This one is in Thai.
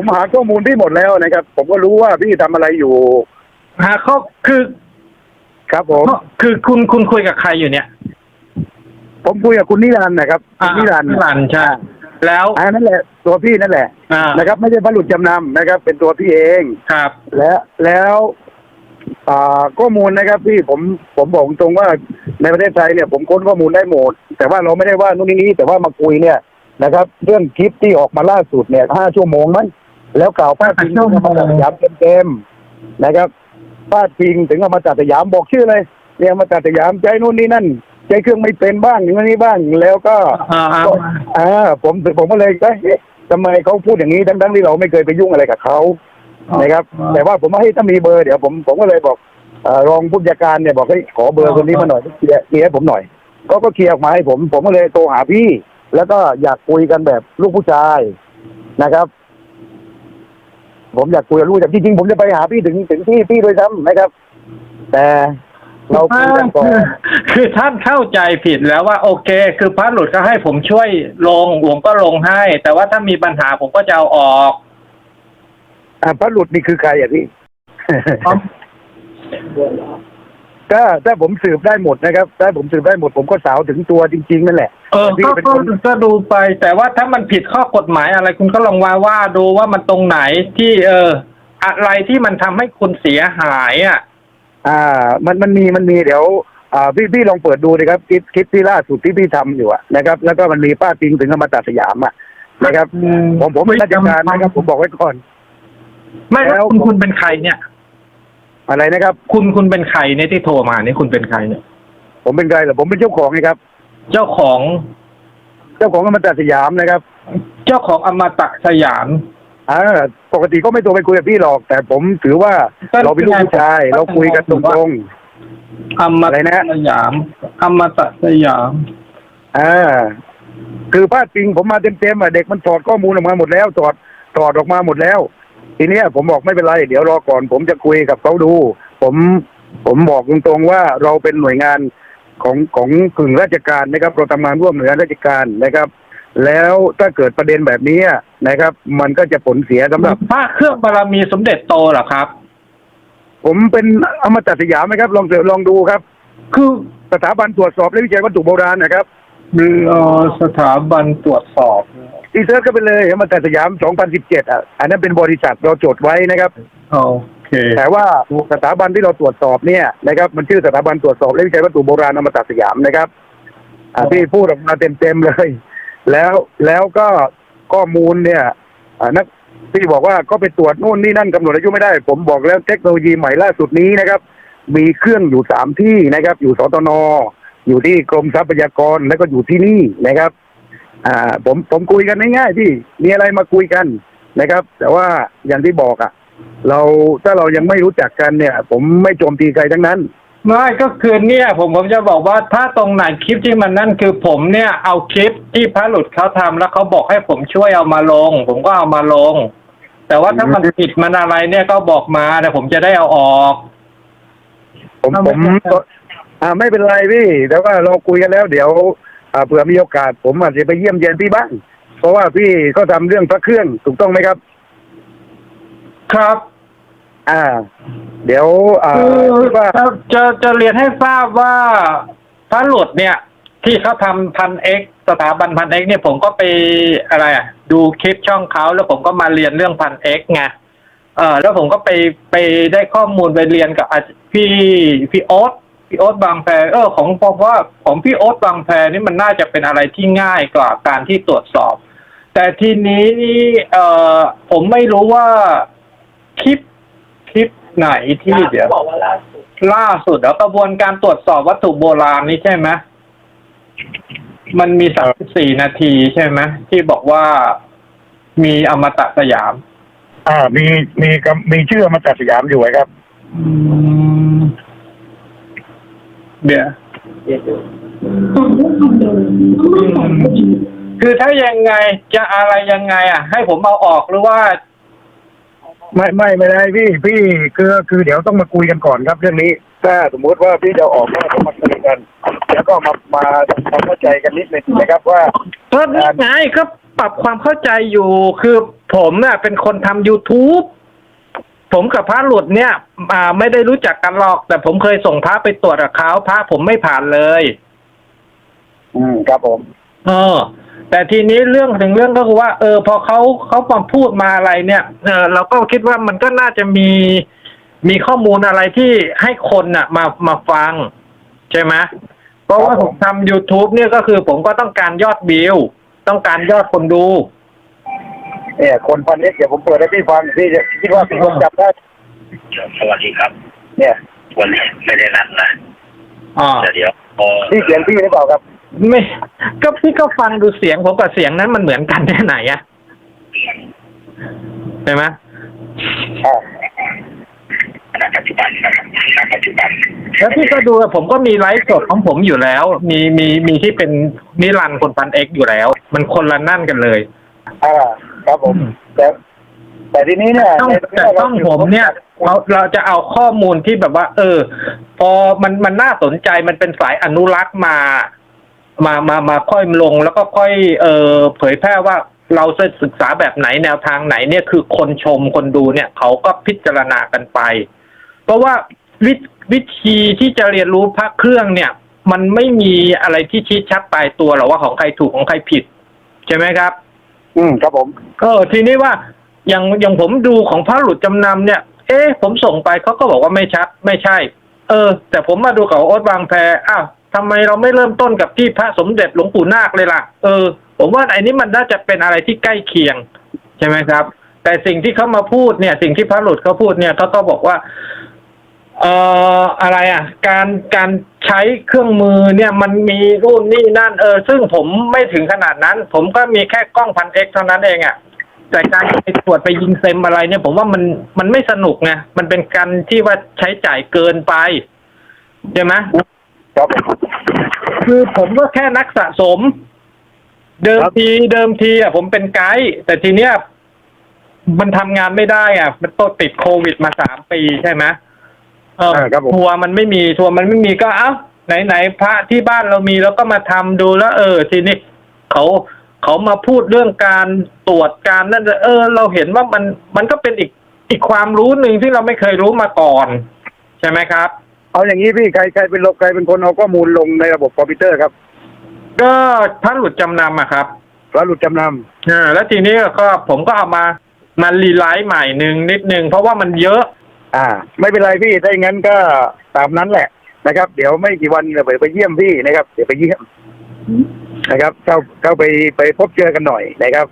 ผมหาข้อมูลพี่หมดแล้วนะครับ ผมก็รู้ว่าพี่ทำอะไรอยู่ หาข้อคือครับ ผม คือคุณคุณคุยกับใครอยู่เนี่ยผมคุยกับคุณนิรันดร์นะครับคุณนิรันดร์นิรันดร์ใช่แล้วอันนั่นแหละ ตัวพี่นั่นแหละอ่านะครับ ไม่ใช่บรรลุจำนำนะครับ เป็นตัวพี่เอง ครับ และแล้วอ่าข้อมูลนะครับพี่ผมผมบอกตรงว่าในประเทศไทยเนี่ย ผมค้นข้อมูลได้หมด แต่ว่าเราไม่ได้ว่านู่นนี่นี่แต่ว่ามาคุยเนี่ยนะครับ เรื่องคลิปที่ออกมาล่าสุดเนี่ยห้าชั่วโมงมั้ง แล้วกล่าวพาดพิงถึงอมตะสยามเต็มๆนะครับพาดพิงถึงอมตะสยามบอกชื่อเลยเนี่ยอมตะสยามใจนู่นนี่นั่นใจเครื่องไม่เป็นบ้างอย่างนี้บ้างแล้วก็อ่าอ่าก็อ่าผมผมก็เลยเอ๊ะทำไมเขาพูดอย่างนี้ทั้งๆที่เราไม่เคยไปยุ่งอะไรกับเขานะครับ แต่ว่าผมว่าให้ถ้ามีเบอร์เดี๋ยวผมผมก็เลยบอกเออรองผู้จัดการเนี่ยบอกให้ขอเบอร์คนนี้มาหน่อยเคลียร์เคลียร์ให้ผมหน่อยก็ก็เคลียร์ออกมาให้ผม ผมก็เลยโทรหาพี่ แล้วก็อยากคุยกันแบบลูกผู้ชายนะครับ ผมอยากคุยกับลูกแต่จริงๆผมจะไปหาพี่ถึงถึงที่พี่ด้วยซ้ำนะครับ แต่เราคุยกันก่อนคือคือท่านเข้าใจผิดแล้วว่าโอเค คือพระหลุดก็ให้ผมช่วยลงผมก็ลงให้ แต่ว่าถ้ามีปัญหาผมก็จะเอาออกอ่าพระหลุดนี่คือใครอะพี่อ๋อ ถ้าถ้าผมสืบได้หมดนะครับ ถ้าผมสืบได้หมดผมก็สาวถึงตัวจริง ๆ นั่นแหละ เออพี่ก็เป็นก็คนก็ดูไป แต่ว่าถ้ามันผิดข้อกฎหมายอะไรคุณก็ลองว่าว่าดูว่ามันตรงไหนที่เออ อะไรที่มันทำให้คุณเสียหายอะ อ่า มันมันมีมันมีเดี๋ยว อ่าพี่พี่ลองเปิดดูนะครับคลิปคลิปที่ล่าสุดที่พี่ทำอยู่อะนะครับ แล้วก็มันมีป้าปิงถึงอมตะสยามอะนะครับ อืมผมผมเป็นราชการนะครับ ผมบอกไว้ก่อน ไม่แล้แล้ววคุณคุณเป็นใครเนี่ย อะไรนะครับ คุณคุณเป็นใครเนี่ยที่โทรมาเนี่ยคุณเป็นใครเนี่ย ผมเป็นใครเหรอผมเป็นเจ้าของนะครับ เจ้าของเจ้าของอมตะสยามนะครับ เจ้าของอมตะสยามอ่าปกติก็ไม่ตัวไปคุยกับพี่หรอก แต่ผมถือว่าก็เราเป็นลูกผู้ชาย เราคุยกันตรงอมอะไรตะนะสยามอมตะสยามๆอ่าคือป้าปิงผมมาเต็มๆอะเด็กมันถอดข้อมูลออกมาหมดแล้วถอดถอดออกมาหมดแล้ว ทีเนี้ยผมบอกไม่เป็นไร เดี๋ยวรอก่อน ผมจะคุยกับเขาดู ผมผมบอกตรงๆว่าเราเป็นหน่วยงานของของกึ่งราชการนะครับ เราทำงานร่วมหน่วยงานราชการนะครับ แล้วถ้าเกิดประเด็นแบบนี้นะครับ มันก็จะผลเสียสำหรับพระเครื่องบารมีสมเด็จโตเหรอครับ ผมเป็นอมตะสยามไหมครับ ลองเสิร์ชลองดูครับ คือสถาบันตรวจสอบและวิจัยวัตถุโบราณนะครับเอ่อสถาบันตรวจสอบ ทีเซิร์ชก็ไปเลยอมตะสยาม 2017 อะ อันนั้นเป็นบริษัทเราจดไว้นะครับ โอเค แต่ว่าสถาบันที่เราตรวจสอบเนี่ยนะครับมันชื่อสถาบันตรวจสอบและวิจัยวัตถุโบราณอมตะสยามนะครับอ่าที่พูดออกมาเต็มๆเลย แล้วแล้วก็ข้อมูลเนี่ยอ่านักที่บอกว่าก็ไปตรวจนู่นนี่นั่นกำหนดอายุไม่ได้ ผมบอกแล้วเทคโนโลยีใหม่ล่าสุดนี้นะครับ มีเครื่องอยู่สามที่นะครับ อยู่สตนอยู่ที่กรมทรัพยากรแล้วก็อยู่ที่นี่นะครับ อ่าผมผมคุยกันง่ายๆพี่มีอะไรมาคุยกันนะครับ แต่ว่าอย่างที่บอกอะ เราถ้าเรายังไม่รู้จักกันเนี่ย ผมไม่โจมตีใครทั้งนั้นไม่ก็คือเนี่ยผมผมจะบอกว่าถ้าตรงไหนคลิปที่มันนั่นคือผมเนี่ยเอาคลิปที่พระหลุดเขาทำแล้วเขาบอกให้ผมช่วยเอามาลง ผมก็เอามาลง แต่ว่าถ้ามันผิดมันอะไรเนี่ยก็บอกมาแต่ผมจะได้เอาออก ผมเอาผไม่มเป็นไรอ่าไม่เป็นไรพี่แต่ว่าเราคุยกันแล้วเดี๋ยวอ่า เผื่อมีโอกาส ผมอาจจะไปเยี่ยมเยียนพี่บ้าง เพราะว่าพี่ก็ทำเรื่องพระเครื่องถูกต้องไหมครับ ครับ อ่า เดี๋ยวอ่าคือคิดว่าจะจะจะเรียนให้ทราบว่าพระหลุดเนี่ย ที่เขาทำพันเอ็กสถาบันพันเอ็กเนี่ยผมก็ไปอะไรอะดูคลิปช่องเขาแล้วผมก็มาเรียนเรื่องพันเอ็กไงเออแล้วผมก็ไปไปได้ข้อมูลไปเรียนกับอาพี่พี่โอ๊ต พี่โอ๊ตบางแพเออของเพราะว่าของพี่โอ๊ตบางแพนี่มันน่าจะเป็นอะไรที่ง่ายกว่าการที่ตรวจสอบ แต่ทีนี้นี่เออผมไม่รู้ว่าคลิปคลิปไหนที่เดี๋ยวบอกว่าล่าสุดล่าสุดแล้วกระบวนการตรวจสอบวัตถุโบราณนี่ใช่ไหมมันมีสามสี่นาทีใช่ไหมที่บอกว่ามีอมตะสยาม อ่า มีมีกำมีชื่อมาจากสยามอยู่ไหมครับเดี๋ยว เดี๋ยวดูคือถ้ายังไงจะอะไรยังไง อะ ให้ผมเอาออกหรือว่า ไม่ไม่ไม่ได้พี่พี่คือคือเดี๋ยวต้องมาคุยกันก่อนครับเรื่องนี้ ถ้าสมมุติว่าพี่จะออกก็ต้องมาคุยกัน แล้วก็มามาทำความเข้าใจกันนิดนึงนะครับว่า ก็นี่ไงก็ปรับความเข้าใจอยู่คือผมเนี่ยเป็นคนทำ YouTube ผมกับพระหลุดเนี่ยอ่าไม่ได้รู้จักกันหรอก แต่ผมเคยส่งพระไปตรวจกับเขาพระผมไม่ผ่านเลย อืมครับผม เออ แต่ทีนี้เรื่องถึงเรื่องก็คือว่า เออ พอเขาเขามาพูดมาอะไรเนี่ยเออเราก็คิดว่ามันก็น่าจะมีมีข้อมูลอะไรที่ให้คนน่ะ มามาฟัง ใช่ไหมเพราะว่าผมทำ YouTube เนี่ยก็คือผมก็ต้องการยอดวิว ต้องการยอดคนดู เนี่ย คนพันเอ็กเดี๋ยวผมเปิดให้พี่ฟังพี่จะคิดว่าพี่คงจับได้ สวัสดีครับ เนี่ยวันนี้ไม่ได้นัดนะอ่าแต่เดี๋ยวพอพี่เขียนพี่หรือเปล่าครับ ไม่ก็พี่ก็ฟังดูเสียงผมกับเสียงนั้นมันเหมือนกันแค่ไหนอะใช่ไหมอ่าณปัจจุบันนะครับณปัจจุบันแล้วพี่ก็ดูอะผมก็มีไลฟ์สดของผมอยู่แล้ว มีมีมีที่เป็นนิรันดร์คนพันเอ็กอยู่แล้ว มันคนละนั่นกันเลยอ่า ครับผมแต่แต่ทีนี้เนี่ยต้องในแต่ต้องผมเนี่ยเราเราจะเอาข้อมูลที่แบบว่า เออ พอมันมันน่าสนใจมันเป็นสายอนุรักษ์มา มามามาค่อยลงแล้วก็ค่อย เออเผยแพร่ว่าเราจะศึกษาแบบไหนแนวทางไหนเนี่ยคือคนชมคนดูเนี่ย เขาก็พิจารณากันไป เพราะว่าวิวิธีที่จะเรียนรู้พระเครื่องเนี่ย มันไม่มีอะไรที่ชี้ชัดตายตัวหรอกว่าของใครถูกของใครผิด ใช่ไหมครับ อืมครับผมเออทีนี้ว่าอย่างอย่างผมดูของพระหลุดจำนำเนี่ย เอ๊ะผมส่งไปเขาก็บอกว่าไม่ชัดไม่ใช่ เออ แต่ผมมาดูกับโอ๊ตบางแพอ้าวทำไมเราไม่เริ่มต้นกับที่พระสมเด็จหลวงปู่นาคเลยล่ะ เออ ผมว่าไอ้นี้มันน่าจะเป็นอะไรที่ใกล้เคียง ใช่ไหมครับ แต่สิ่งที่เขามาพูดเนี่ย สิ่งที่พระหลุดเขาพูดเนี่ยเขาก็บอกว่า เอ่ออะไรอะ การการใช้เครื่องมือเนี่ยมันมีรุ่นนี่นั่นเออซึ่งผมไม่ถึงขนาดนั้น ผมก็มีแค่กล้องพันเอ็กเท่านั้นเองอะแต่การไปตรวจไปยิงเซมอะไรเนี่ย ผมว่ามันมันไม่สนุกไงมันเป็นการที่ว่าใช้จ่ายเกินไปใช่ไหมครับคือผมก็แค่นักสะสม เดิมทีเดิมทีอะผมเป็นไกด์แต่ทีเนี้ยมันทำงานไม่ได้อะ มันต้องติดโควิดมาสามปีใช่ไหม เอออ่าครับผมทัวร์มันไม่มีทัวร์มันไม่มีก็เอ้าไหนไหนพระที่บ้านเรามีแล้วก็มาทำดูแล้ว เออ ทีนี้เขาเขามาพูดเรื่องการตรวจการนั่นเออ เราเห็นว่ามันมันก็เป็นอีกอีกความรู้หนึ่งที่เราไม่เคยรู้มาก่อน ใช่ไหมครับ เอาอย่างนี้พี่ใครใครเป็นลงใครเป็นคนเอาข้อมูลลงในระบบคอมพิวเตอร์ครับก็พระหลุดจำนำอะครับแล้วหลุดจำนอ่าแล้วทีนี้ก็ผมก็เอามามารีไลท์ใหม่หนึ่งนิดนึงเพราะว่ามันเยอะำ อ่า ไม่เป็นไรพี่ถ้าอย่างนั้นก็ตามนั้นแหละนะครับ เดี๋ยวไม่กี่วันเดี๋ยวไปไปเยี่ยมพี่นะครับ เดี๋ยวไปเยี่ยมนะครับ เข้าเข้าไปไปพบเจอกันหน่อยนะครับ